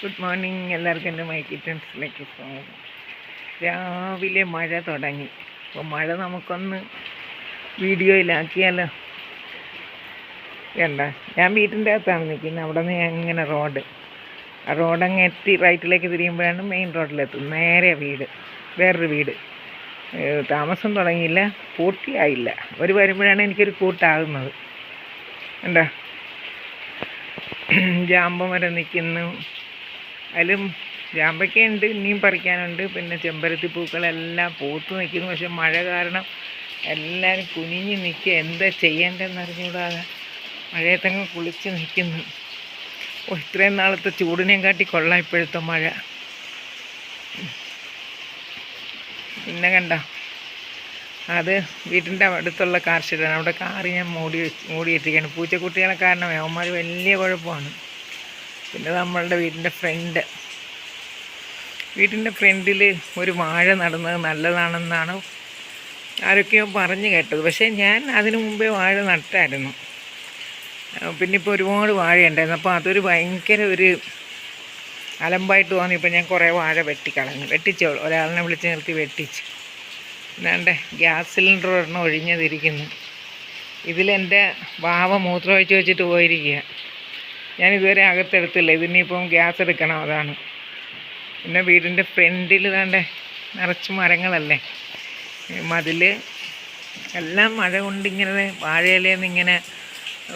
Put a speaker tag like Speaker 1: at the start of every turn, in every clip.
Speaker 1: Good morning എല്ലാവർക്കും എന്റെ my കിറ്റൻസിലേക്ക് സ്വാഗതം. രാവിലെ മഴ തുടങ്ങി. അപ്പോൾ മഴ നമുക്കൊന്ന് വീഡിയോയിലാക്കിയാലോ? വേണ്ട. ഞാൻ വീട്ടിന്റെ അകത്താണ് നിൽക്കുന്നത്. അവിടെ നിന്ന് എങ്ങനെ റോഡ്. ആ റോഡ് അങ്ങ് എത്തി റൈറ്റിലേക്ക് തിരിയുമ്പോഴാണ് മെയിൻ റോഡിലെത്തും നേരെ വീട്. വേറൊരു വീട്. താമസം തുടങ്ങിയില്ല. പൂർത്തിയായില്ല. അവർ വരുമ്പോഴാണ് എനിക്കൊരു കൂട്ടാകുന്നത്. എന്താ? ജാമ്പം വരെ നിൽക്കുന്നു. അതിലും ജാമ്പയ്ക്ക ഉണ്ട് ഇനിയും പറിക്കാനുണ്ട്. പിന്നെ ചെമ്പരത്തി പൂക്കളെല്ലാം പൂത്ത് നിൽക്കുന്നു. പക്ഷെ മഴ കാരണം എല്ലാവരും കുനിഞ്ഞ് നിൽക്കുക. എന്താ ചെയ്യേണ്ടതെന്ന് അറിഞ്ഞുകൂടാതെ മഴയത്തങ്ങ് കുളിച്ച് നിൽക്കുന്നു. ഓ ഇത്രയും നാളത്തെ ചൂടിനെയും കാട്ടി കൊള്ളാം ഇപ്പോഴത്തെ മഴ. പിന്നെ കണ്ട അത് വീട്ടിന്റെ അടുത്തുള്ള കാർഷികമാണ് അവിടെ കാറ് ഞാൻ മൂടി വെച്ച് മൂടി പൂച്ചക്കുട്ടികളെ കാരണം അവന്മാർ വലിയ കുഴപ്പമാണ്. പിന്നെ നമ്മളുടെ വീടിന്റെ ഫ്രണ്ട്. വീട്ടിന്റെ ഫ്രണ്ടിൽ ഒരു വാഴ നടുന്നത് നല്ലതാണെന്നാണ് ആരൊക്കെയോ പറഞ്ഞു കേട്ടത്. പക്ഷേ ഞാൻ അതിനു മുമ്പേ വാഴ നട്ടായിരുന്നു. പിന്നെ ഇപ്പോൾ ഒരുപാട് വാഴയുണ്ടായിരുന്നു അപ്പോൾ അതൊരു ഭയങ്കര ഒരു അലമ്പായിട്ട് തോന്നിയപ്പോൾ ഞാൻ കുറേ വാഴ വെട്ടിക്കളഞ്ഞു വെട്ടിച്ചോളൂ ഒരാളിനെ വിളിച്ച് നിർത്തി വെട്ടിച്ചു. എന്നാണ്ട് ഗ്യാസ് സിലിണ്ടർ ഒരെണ്ണം ഒഴിഞ്ഞതിരിക്കുന്നു. ഇതിലെന്റെ വാവ മൂത്രം ഒഴിച്ച് വെച്ചിട്ട് പോയിരിക്കുക ഞാൻ ഇതുവരെ അകത്തെടുത്തില്ല. ഇതിനിപ്പം ഗ്യാസ് എടുക്കണം അതാണ്. പിന്നെ വീടിന്റെ ഫ്രണ്ടിൽ താണ്ടെ നിറച്ച് മരങ്ങളല്ലേ. മതിൽ എല്ലാം മഴ കൊണ്ടിങ്ങനെ വാഴയിലേന്ന് ഇങ്ങനെ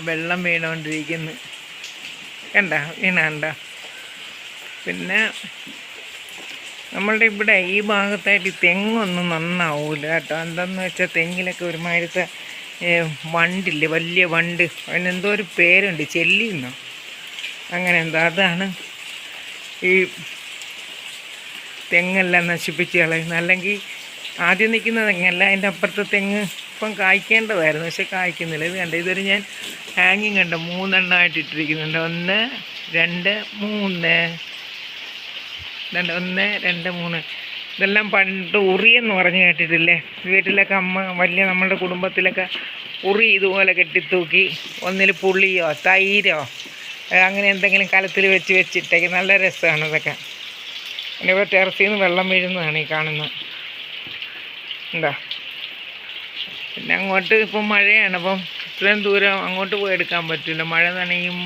Speaker 1: വെള്ളം വീണുകൊണ്ടിരിക്കുന്നു കണ്ട വീണണ്ട. പിന്നെ നമ്മളുടെ ഇവിടെ ഈ ഭാഗത്തായിട്ട് തെങ്ങൊന്നും നന്നാവൂല കേട്ടോ. എന്താന്ന് വെച്ചാൽ തെങ്ങിലൊക്കെ ഒരുമാതിരത്തെ വണ്ടില്ലേ വലിയ വണ്ട്. അതിനെന്തോ ഒരു പേരുണ്ട് ചെല്ലിന്നോ? അങ്ങനെ എന്താ അതാണ് ഈ തെങ്ങെല്ലാം നശിപ്പിച്ച് കളയുന്നത്. അല്ലെങ്കിൽ ആദ്യം നിൽക്കുന്ന തെങ്ങല്ല അതിന്റെ അപ്പുറത്തെ തെങ്ങ് ഇപ്പം കായ്ക്കേണ്ടതായിരുന്നു പക്ഷെ കായ്ക്കുന്നില്ല. ഇത് കണ്ട ഇതൊരു ഞാൻ ഹാങ്ങിങ് കണ്ട മൂന്നെണ്ണമായിട്ട് ഇട്ടിരിക്കുന്നുണ്ട്. ഒന്ന് രണ്ട് മൂന്ന്. രണ്ട് ഒന്ന് രണ്ട് മൂന്ന്. ഇതെല്ലാം പണ്ട് ഉറിയെന്ന് പറഞ്ഞ് കേട്ടിട്ടില്ലേ? വീട്ടിലൊക്കെ അമ്മ വലിയ നമ്മളുടെ കുടുംബത്തിലൊക്കെ ഉറി ഇതുപോലെ കെട്ടിത്തൂക്കി ഒന്നിൽ പുളിയോ തൈരോ അങ്ങനെ എന്തെങ്കിലും കലത്തിൽ വെച്ച് വെച്ചിട്ടേക്ക് നല്ല രസമാണ് ഇതൊക്കെ. പിന്നെ ഇവിടെ ടെറസിൽ നിന്ന് വെള്ളം വീഴുന്നതാണ് ഈ കാണുന്നത് എന്താ പിന്നെ അങ്ങോട്ട് ഇപ്പം മഴയാണ്. അപ്പം ഇത്രയും ദൂരം അങ്ങോട്ട് പോയി എടുക്കാൻ പറ്റില്ല. മഴ നനയും.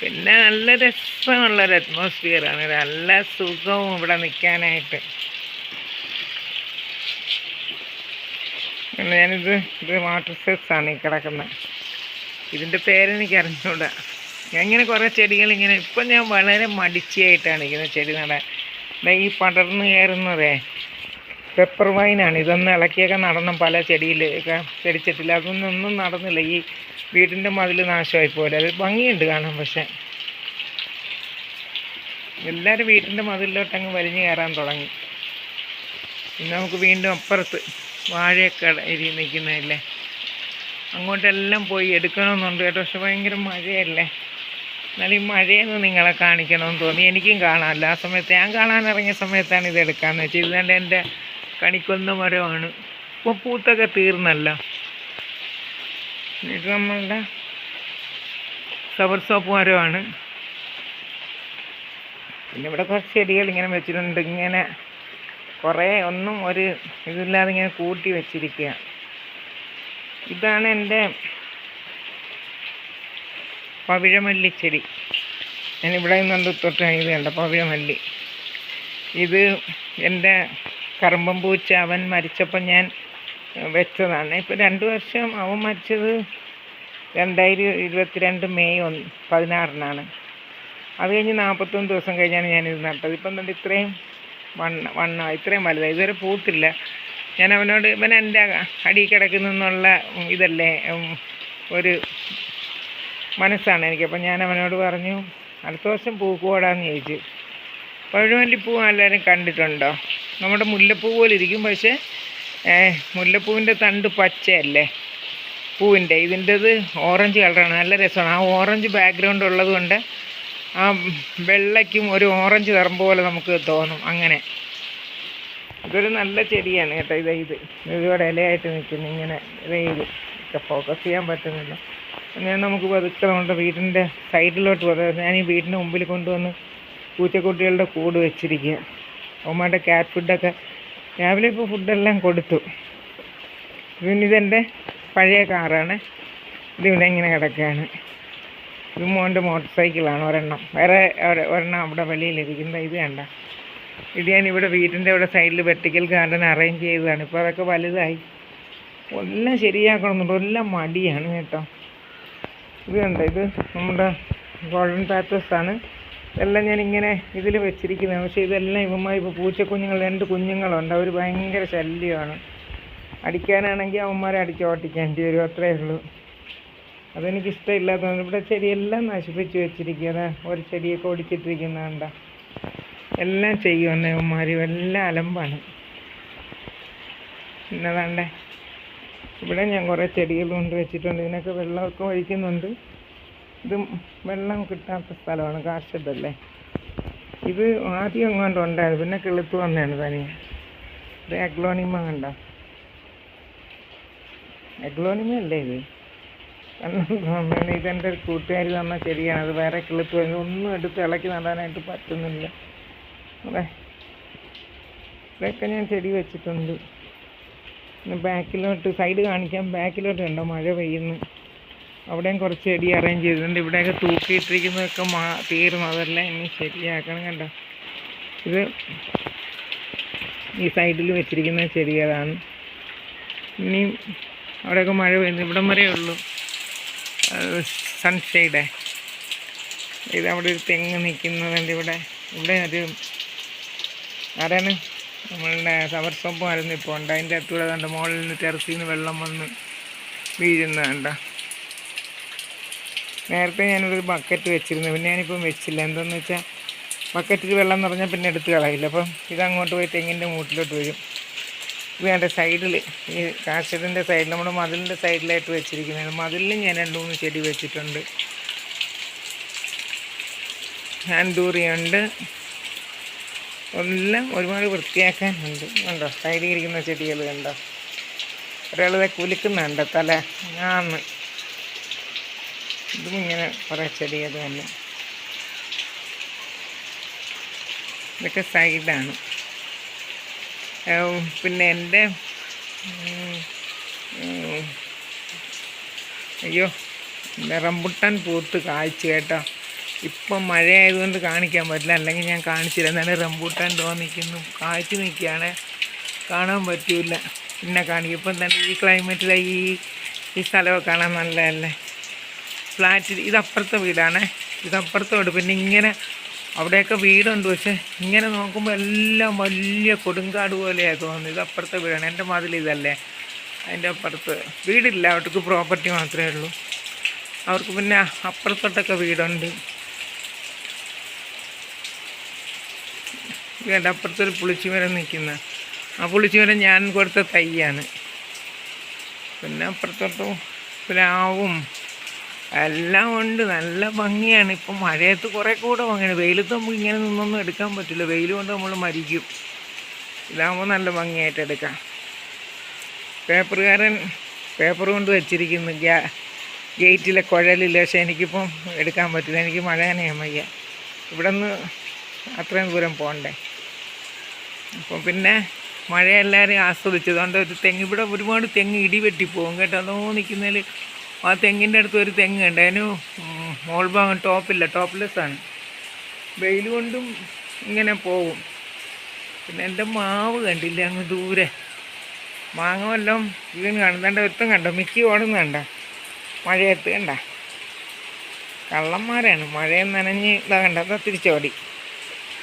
Speaker 1: പിന്നെ നല്ല രസമുള്ളൊരു അറ്റ്മോസ്ഫിയറാണ് നല്ല സുഖവും ഇവിടെ നിൽക്കാനായിട്ട്. ഞാനിത് ഇത് വാട്ടർ സെസ്സാണ് ഈ കിടക്കുന്നത് ഇതിന്റെ പേരെനിക്ക് അറിഞ്ഞൂടാ ഞാൻ ഇങ്ങനെ കുറേ ചെടികൾ ഇങ്ങനെ ഇപ്പം ഞാൻ വളരെ മടിച്ചിയായിട്ടാണ് ഇങ്ങനെ ചെടി നടാൻ. ഈ പടർന്ന് കയറുന്നതേ പെപ്പർ വൈനാണ് ഇതൊന്ന് ഇളക്കിയൊക്കെ നടണം. പല ചെടിയിലൊക്കെ ചെടിച്ചട്ടില്ല. അതൊന്നും ഒന്നും നടന്നില്ല. ഈ വീടിന്റെ മതിൽ നാശമായി പോലെ അത് ഭംഗിയുണ്ട് കാണാൻ പക്ഷേ. എല്ലാവരും വീട്ടിന്റെ മതിലിലോട്ട് അങ്ങ് വലിഞ്ഞു കയറാൻ തുടങ്ങി. പിന്നെ നമുക്ക് വീണ്ടും അപ്പുറത്ത് വാഴയൊക്കെ ഇരി നിൽക്കുന്നതല്ലേ? അങ്ങോട്ടെല്ലാം പോയി എടുക്കണമെന്നുണ്ട്. കേട്ടോ പക്ഷെ ഭയങ്കര മഴയല്ലേ? എന്നാലും ഈ മഴയൊന്ന് നിങ്ങളെ കാണിക്കണമെന്ന് തോന്നി. എനിക്കും കാണാമല്ലോ ആ സമയത്ത് ഞാൻ കാണാൻ ഇറങ്ങിയ സമയത്താണ് ഇത് എടുക്കാമെന്ന് വെച്ചാൽ ഇതുകൊണ്ട് എന്റെ കണിക്കൊന്ന മരമാണ്. ഇപ്പോൾ പൂത്തൊക്കെ തീർന്നല്ലോ. ഇത് നമ്മളുടെ സവർ സോപ്പ് മരമാണ്. പിന്നെ ഇവിടെ കുറച്ച് ചെടികൾ ഇങ്ങനെ വെച്ചിട്ടുണ്ട്. ഇങ്ങനെ കുറേ ഒന്നും ഒരു ഇതില്ലാതെ ഇങ്ങനെ കൂട്ടി വെച്ചിരിക്കുക ഇതാണ് എന്റെ പവിഴമല്ലിച്ചെടി. ഞാനിവിടെ നിന്നുണ്ട് തൊട്ട് കണ്ട പവിഴമല്ലി. ഇത് എന്റെ കറമ്പം പൂച്ച അവൻ മരിച്ചപ്പോൾ ഞാൻ വെച്ചതാണ്. ഇപ്പോൾ രണ്ട് വർഷം അവൻ മരിച്ചത് രണ്ടായിരം ഇരുപത്തിരണ്ട് മെയ് ഒന്ന് പതിനാറിനാണ്. അത് കഴിഞ്ഞ് നാൽപ്പത്തൊന്ന് ദിവസം കഴിഞ്ഞാണ് ഞാനിത് നട്ടത്. ഇപ്പം എന്താ ഇത്രയും വണ്ണ വണ്ണ ഇത്രയും വലുതായി. ഇതുവരെ പൂത്തില്ല. ഞാൻ അവനോട് ഇവൻ എന്റെ അടിയിൽ കിടക്കുന്നുള്ള ഇതല്ലേ ഒരു മനസ്സാണ് എനിക്ക്. അപ്പം ഞാൻ അവനോട് പറഞ്ഞു അടുത്ത വർഷം പൂക്കോടാന്ന് ചോദിച്ചു. പഴുവല്ലിപ്പൂ എല്ലാവരും കണ്ടിട്ടുണ്ടോ? നമ്മുടെ മുല്ലപ്പൂ പോലെ ഇരിക്കും. പക്ഷേ മുല്ലപ്പൂവിന്റെ തണ്ട് പച്ചയല്ലേ? പൂവിന്റെ. ഇതിന്റെത് ഓറഞ്ച് കളറാണ്. നല്ല രസമാണ്. ആ ഓറഞ്ച് ബാക്ക്ഗ്രൗണ്ട് ഉള്ളതുകൊണ്ട് ആ വെള്ളയ്ക്കും ഒരു ഓറഞ്ച് നിറം പോലെ നമുക്ക് തോന്നും അങ്ങനെ. ഇതൊരു നല്ല ചെടിയാണ് കേട്ടോ. ഇത് ഇത്. ഇതോടെ ഇലയായിട്ട് നിൽക്കുന്നു. ഇങ്ങനെ ഇത് ഫോക്കസ് ചെയ്യാൻ പറ്റുന്നില്ല. ഞാൻ നമുക്ക് പതുക്കെ നമ്മുടെ വീടിന്റെ സൈഡിലോട്ട് പോകാം ഞാൻ ഈ വീടിന്റെ മുമ്പിൽ കൊണ്ടുവന്ന് പൂച്ചക്കുട്ടികളുടെ കൂട് വെച്ചിരിക്കുക അവന്മാരുടെ ക്യാറ്റ് ഫുഡൊക്കെ രാവിലെ ഇപ്പോൾ ഫുഡെല്ലാം കൊടുത്തു. പിന്നെ ഇതെന്റെ പഴയ കാറാണ് ഇതിവിടെ ഇങ്ങനെ കിടക്കുകയാണ്. ഇത് മോന്റെ മോട്ടോർ സൈക്കിളാണ് ഒരെണ്ണം. വേറെ ഒരെണ്ണം അവിടെ വെളിയിലിരിക്കുന്നത് ഇത് കണ്ട. ഇത് ഞാൻ ഇവിടെ വീടിന്റെ ഇവിടെ സൈഡിൽ വെർട്ടിക്കൽ ഗാർഡൻ അറേഞ്ച് ചെയ്തതാണ്. ഇപ്പോൾ അതൊക്കെ വലുതായി. എല്ലാം ശരിയാക്കണമെന്നുണ്ട്. എല്ലാം മടിയാണ് കേട്ടോ. ഇത് കണ്ടോ? ഇത് നമ്മുടെ ഗോൾഡൻ പാറ്റേഴ്സ് ആണ്. ഇതെല്ലാം ഞാൻ ഇങ്ങനെ ഇതിൽ വെച്ചിരിക്കുന്നത് പക്ഷേ ഇതെല്ലാം ഇവന്മാർ ഇപ്പോൾ പൂച്ചക്കുഞ്ഞുങ്ങൾ രണ്ട് കുഞ്ഞുങ്ങളുണ്ട്. അവർ ഭയങ്കര ശല്യമാണ്. അടിക്കാനാണെങ്കിൽ അവന്മാരെ അടിച്ച് ഓട്ടിക്കേണ്ടി വരും. അത്രയേ ഉള്ളൂ. അതെനിക്ക് ഇഷ്ടമില്ലാത്തതുകൊണ്ട് ഇവിടെ ചെടിയെല്ലാം നശിപ്പിച്ച് വെച്ചിരിക്കുക ഒരു ചെടിയൊക്കെ ഒടിച്ചിട്ടിരിക്കുന്ന കണ്ട എല്ലാം ചെയ്യുമെന്ന് ഇവന്മാരും. എല്ലാം അലമ്പാണ്. പിന്നതാണ്ടേ ഇവിടെ ഞാൻ കുറേ ചെടികൾ കൊണ്ട് വെച്ചിട്ടുണ്ട്. ഇതിനൊക്കെ വെള്ളമൊക്കെ ഒഴിക്കുന്നുണ്ട്. ഇത് വെള്ളം കിട്ടാത്ത സ്ഥലമാണ് കാർഷതല്ലേ ഇത് ആദ്യം എങ്ങാണ്ട് ഉണ്ടായിരുന്നു. പിന്നെ കിളുത്ത് വന്നതാണ് തനിയെ ഇത് എഗ്ലോണിമ കണ്ട? എഗ്ലോണിമ അല്ലേ ഇത്? ഇതെന്റെ ഒരു കൂട്ടുകാരി തന്ന ചെടിയാണ്. അത് വേറെ കിളുത്ത് വന്നു. ഒന്നും എടുത്ത് ഇളക്കി നടാനായിട്ട് പറ്റുന്നില്ല. അതെ. ഇതൊക്കെ ഞാൻ ചെടി വെച്ചിട്ടുണ്ട്. ബാക്കിലോട്ട് സൈഡ് കാണിക്കാം. ബാക്കിലോട്ട് കണ്ടോ മഴ പെയ്യുന്നു. അവിടെയും കുറച്ച് ചെടി അറേഞ്ച് ചെയ്തിട്ടുണ്ട്. ഇവിടെയൊക്കെ തൂക്കിയിട്ടിരിക്കുന്നതൊക്കെ മാ തീർന്നു. അതെല്ലാം ഇനി ശരിയാക്കണം കണ്ടോ. ഇത് ഈ സൈഡിൽ വെച്ചിരിക്കുന്ന ചെടികളാണ് ഇനിയും അവിടെയൊക്കെ മഴ പെയ്യുന്നു. ഇവിടം വരെ ഉള്ളൂ. സൺഷെയ്ഡേ ഇത് അവിടെ ഒരു തെങ്ങ് നിൽക്കുന്നതുണ്ട് ഇവിടെ. ഇവിടെ ഒരു ആരാണ്? നമ്മളുടെ സവർ സോപ്പ് ഇപ്പോൾ ഉണ്ട്. അതിന്റെ അത്തൂടെ കണ്ട് മുകളിൽ നിന്ന് ടെറസിൽ നിന്ന് വെള്ളം വന്ന് വീഴുന്ന കണ്ട. നേരത്തെ ഞാനൊരു ബക്കറ്റ് വെച്ചിരുന്നു. പിന്നെ ഞാനിപ്പം വെച്ചില്ല. എന്താണെന്ന് വെച്ചാൽ ബക്കറ്റിൽ വെള്ളം നിറഞ്ഞാൽ പിന്നെ എടുത്ത് കളയില്ല. അപ്പം ഇതങ്ങോട്ട് പോയി തെങ്ങിന്റെ മൂട്ടിലോട്ട് വരും. ഇത് എന്റെ സൈഡിൽ ഈ കാർഷതിന്റെ സൈഡിൽ നമ്മുടെ മതിലിന്റെ സൈഡിലായിട്ട് വെച്ചിരിക്കുന്നത്. മതിലിലും ഞാൻ രണ്ട് മൂന്ന് ചെടി വെച്ചിട്ടുണ്ട്. ഹാൻഡൂറിയുണ്ട് എല്ലാം ഒരുപാട് വൃത്തിയാക്കാനുണ്ട്. കണ്ടോ? സൈഡിൽ ഇരിക്കുന്ന ചെടികൾ കണ്ടോ? ഒരാളിതെ കുലുക്കുന്നുണ്ട് തല. ഞാന്ന്. ഇതും ഇങ്ങനെ കുറേ ചെടികൾ തന്നെ. ഇതൊക്കെ സൈഡാണ്. പിന്നെ എന്റെ അയ്യോ റംബുട്ടാൻ പൂത്ത് കാഴ്ച കേട്ടോ. ഇപ്പം മഴയായതുകൊണ്ട് കാണിക്കാൻ പറ്റില്ല. അല്ലെങ്കിൽ ഞാൻ കാണിച്ചില്ല എന്നാലും റംബൂട്ടാൻ തോന്നിക്കുന്നു. കാറ്റ് നിൽക്കുകയാണ്. കാണാൻ പറ്റില്ല. പിന്നെ കാണിക്കും. ഇപ്പം തന്നെ ഈ ക്ലൈമറ്റിലെ ഈ ഈ സ്ഥലമൊക്കെ കാണാൻ നല്ലതല്ലേ? ഫ്ലാറ്റിൽ ഇതപ്പുറത്തെ വീടാണ്. ഇതപ്പുറത്തെ വീട്. പിന്നെ ഇങ്ങനെ അവിടെയൊക്കെ വീടുണ്ട്. പക്ഷെ ഇങ്ങനെ നോക്കുമ്പോൾ എല്ലാം വലിയ കൊടുങ്കാട് പോലെയാണ് തോന്നുന്നത്. ഇതപ്പുറത്തെ വീടാണ്. എന്റെ മതിൽ ഇതല്ലേ? അതിന്റെ അപ്പുറത്ത് വീടില്ല. അവർക്ക് പ്രോപ്പർട്ടി മാത്രമേ ഉള്ളൂ. അവർക്ക് പിന്നെ അപ്പുറത്തോട്ടൊക്കെ വീടുണ്ട്. വീട് അപ്പുറത്തൊരു പുളിച്ചിമരം നിൽക്കുന്ന. ആ പുളിച്ചിമരം ഞാൻ കൊടുത്ത തൈയാണ്. പിന്നെ അപ്പുറത്തോട്ടും പ്ലാവും. എല്ലാം ഉണ്ട്. നല്ല ഭംഗിയാണ്. ഇപ്പം മഴയത്ത് കുറേ കൂടെ ഭംഗിയാണ്. വെയിലത്ത് നമുക്ക് ഇങ്ങനെ നിന്നൊന്നും എടുക്കാൻ പറ്റില്ല. വെയിൽ കൊണ്ട് നമ്മൾ മരിക്കും. ഇതാകുമ്പോൾ നല്ല ഭംഗിയായിട്ട് എടുക്കാം. പേപ്പറുകാരൻ പേപ്പർ കൊണ്ട് വെച്ചിരിക്കുന്നു. ഗ്യാ ഗേറ്റിലെ കുഴലിൽ പക്ഷേ എനിക്കിപ്പം എടുക്കാൻ പറ്റില്ല. എനിക്ക് മഴ നനയാൻ വയ്യ. ഇവിടെ നിന്ന് അത്രയും ദൂരം പോകണ്ടേ അപ്പം പിന്നെ മഴ എല്ലാവരും ആസ്വദിച്ചത് അതുകൊണ്ട് ഒരു തെങ്ങ് ഇവിടെ ഒരുപാട് തെങ്ങ് ഇടിവെട്ടി പോകും കേട്ടോ. അതോ നിൽക്കുന്നതിൽ ആ തെങ്ങിന്റെ അടുത്ത് ഒരു തെങ്ങ് ഉണ്ട് അതിന് മോൾ ഭാഗം ടോപ്പില്ല ടോപ്പ്ലെസ് ആണ്. വെയിൽ കൊണ്ടും ഇങ്ങനെ പോകും പിന്നെ എന്റെ മാവ് കണ്ടില്ല അങ്ങ് ദൂരെ. മാങ്ങ വല്ലതും ഇവൻ കാണുന്നുണ്ട് ഒരുത്തം കണ്ടോ? മിക്കി ഓടുന്നുണ്ട മഴയത്ത് കണ്ട. കള്ളന്മാരാണ്. മഴയെന്ന് നനഞ്ഞ് ഇതാ കണ്ട തിരിച്ചോടി.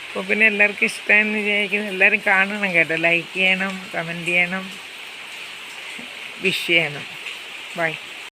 Speaker 1: അപ്പോൾ പിന്നെ എല്ലാവർക്കും ഇഷ്ടമെന്ന് വിചാരിക്കുന്നു. എല്ലാവരും കാണണം കേട്ടോ. ലൈക്ക് ചെയ്യണം കമന്റ് ചെയ്യണം വിഷ് ചെയ്യണം. ബൈ